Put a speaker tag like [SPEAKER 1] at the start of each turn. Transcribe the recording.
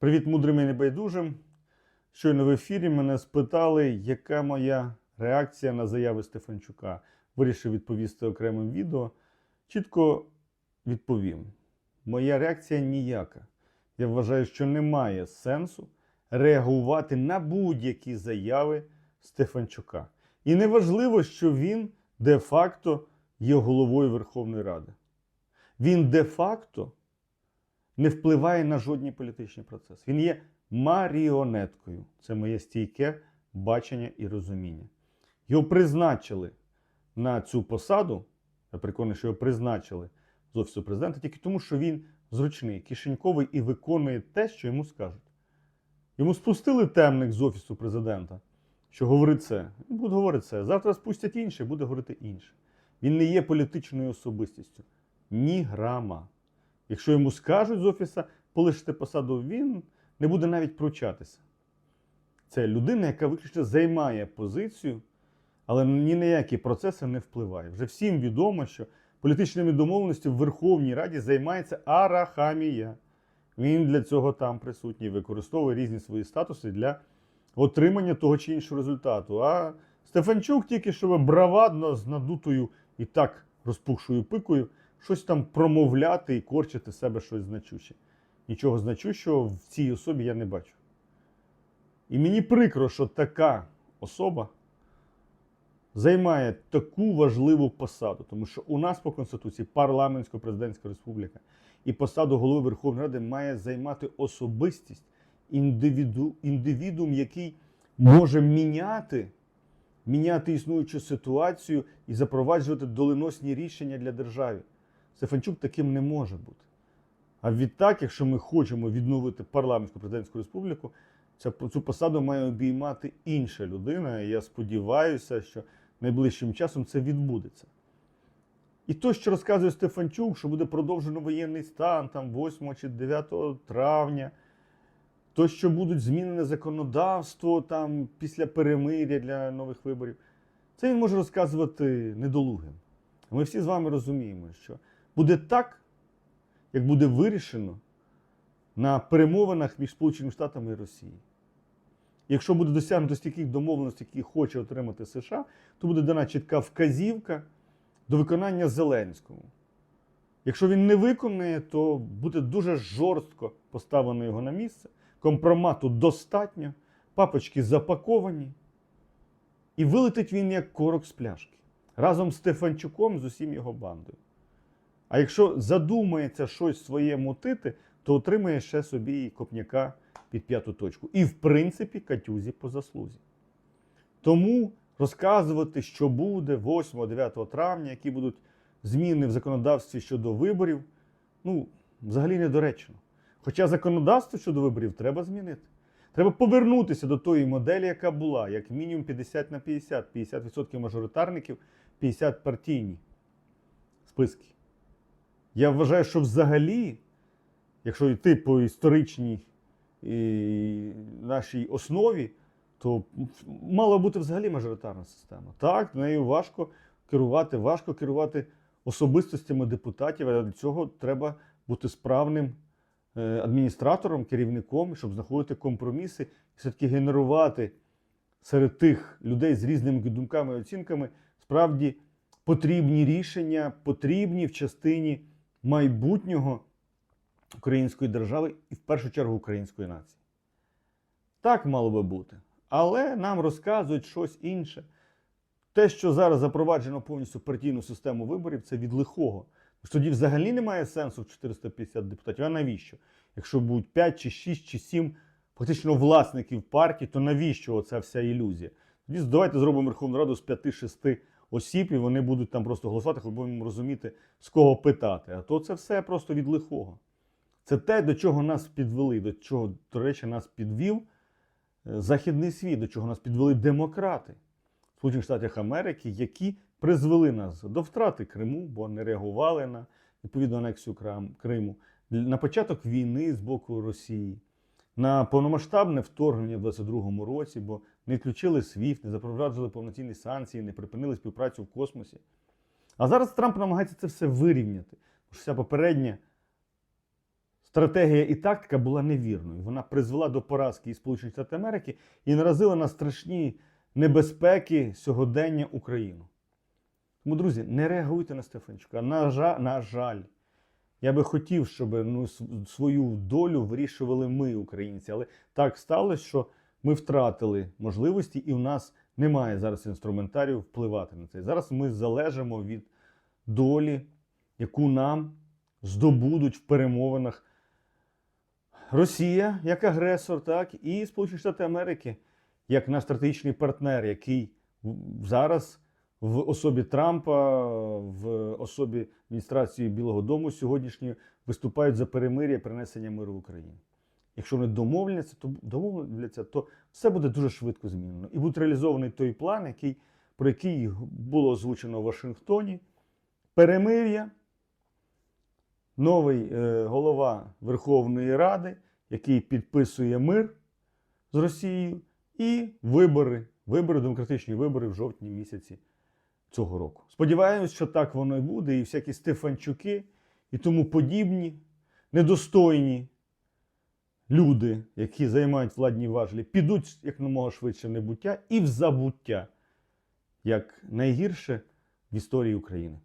[SPEAKER 1] Привіт, мудрим і небайдужим. Щойно в ефірі мене спитали, яка моя реакція на заяви Стефанчука. Вирішив відповісти окремим відео. Чітко відповім: моя реакція ніяка. Я вважаю, що немає сенсу реагувати на будь-які заяви Стефанчука. І неважливо, що він де-факто є головою Верховної Ради. Він де-факто не впливає на жодні політичні процеси. Він є маріонеткою. Це моє стійке бачення і розуміння. Його призначили на цю посаду. Я переконаний, що його призначили з офісу президента тільки тому, що він зручний, кишеньковий і виконує те, що йому скажуть. Йому спустили темник з офісу президента, що говорить це. Він буде говорити це. Завтра спустять інше, буде говорити інше. Він не є політичною особистістю. Ні грама. Якщо йому скажуть з офіса полишити посаду, він не буде навіть пручатися. Це людина, яка виключно займає позицію, але ні на які процеси не впливає. Вже всім відомо, що політичними домовленостями в Верховній Раді займається Арахамія. Він для цього там присутній, використовує різні свої статуси для отримання того чи іншого результату. А Стефанчук тільки що бравадно з надутою і так розпухшою пикою щось там промовляти і корчити себе щось значуще. Нічого значущого в цій особі я не бачу. І мені прикро, що така особа займає таку важливу посаду, тому що у нас по Конституції парламентсько-президентська республіка і посаду голови Верховної Ради має займати особистість, індивіду, індивідум, який може міняти, міняти існуючу ситуацію і запроваджувати доленосні рішення для держави. Стефанчук таким не може бути. А відтак, якщо ми хочемо відновити парламентську президентську республіку, цю посаду має обіймати інша людина. І я сподіваюся, що найближчим часом це відбудеться. І то, що розказує Стефанчук, що буде продовжено воєнний стан там 8 чи 9 травня, то, що будуть змінене законодавство там після перемиря для нових виборів, це він може розказувати недолугим. Ми всі з вами розуміємо, що буде так, як буде вирішено на перемовинах між Сполученими Штатами і Росією. Якщо буде досягнуто стільки домовленостей, які хоче отримати США, то буде дана чітка вказівка до виконання Зеленському. Якщо він не виконує, то буде дуже жорстко поставлено його на місце. Компромату достатньо, папочки запаковані. І вилетить він як корок з пляшки разом з Стефанчуком з усім його бандою. А якщо задумається щось своє мутити, то отримає ще собі і копняка під п'яту точку. І, в принципі, катюзі по заслузі. Тому розказувати, що буде 8-9 травня, які будуть зміни в законодавстві щодо виборів, ну, взагалі недоречно. Хоча законодавство щодо виборів треба змінити. Треба повернутися до тої моделі, яка була, як мінімум 50 на 50, 50% мажоритарників, 50 партійні списки. Я вважаю, що взагалі, якщо йти по історичній і нашій основі, то мала бути взагалі мажоритарна система. Так, нею важко керувати, важко керувати особистостями депутатів, але для цього треба бути справним е, адміністратором, керівником, щоб знаходити компроміси і все-таки генерувати серед тих людей з різними думками і оцінками справді потрібні рішення, потрібні в частині майбутнього української держави і в першу чергу української нації. Так мало би бути. Але нам розказують щось інше. Те, що зараз запроваджено повністю партійну систему виборів, це від лихого. Тоді взагалі немає сенсу в 450 депутатів. А навіщо? Якщо будуть 5 чи 6 чи 7 фактично власників партії, то навіщо оця вся ілюзія? Тоді давайте зробимо Верховну Раду з 5-6 осіб, і вони будуть там просто голосувати, хоч будемо розуміти, з кого питати. А то це все просто від лихого. Це те, до чого нас підвели, до чого, до речі, нас підвів е, Західний світ, до чого нас підвели демократи в Сполучених Штатах Америки, які призвели нас до втрати Криму, бо не реагували на відповідну анексію Криму, на початок війни з боку Росії, на повномасштабне вторгнення в 22-му році, бо не включили SWIFT, не запроваджували повноцінні санкції, не припинили співпрацю в космосі. А зараз Трамп намагається це все вирівняти. Бо вся попередня стратегія і тактика була невірною. Вона призвела до поразки і Сполучених Штатів Америки і наразила на страшні небезпеки сьогодення Україну. Тому, друзі, не реагуйте на Стефанчука. На жаль, на жаль, я би хотів, щоб ну, свою долю вирішували ми, українці. Але так сталося, що ми втратили можливості, і у нас немає зараз інструментарію впливати на це. Зараз ми залежимо від долі, яку нам здобудуть в перемовинах Росія як агресор, так, і Сполучені Штати Америки як наш стратегічний партнер, який зараз в особі Трампа, в особі адміністрації Білого Дому сьогоднішньої виступають за перемир'я принесення миру в Україні. Якщо вони домовляться, то домовляться, то все буде дуже швидко змінено. І буде реалізований той план, який, про який було озвучено в Вашингтоні. Перемир'я, новий е, голова Верховної Ради, який підписує мир з Росією, і вибори, вибори, демократичні вибори в жовтні місяці цього року. Сподіваємось, що так воно і буде, і всякі Стефанчуки і тому подібні, недостойні люди, які займають владні важелі, підуть як якомога швидше в небуття і в забуття, як найгірше в історії України.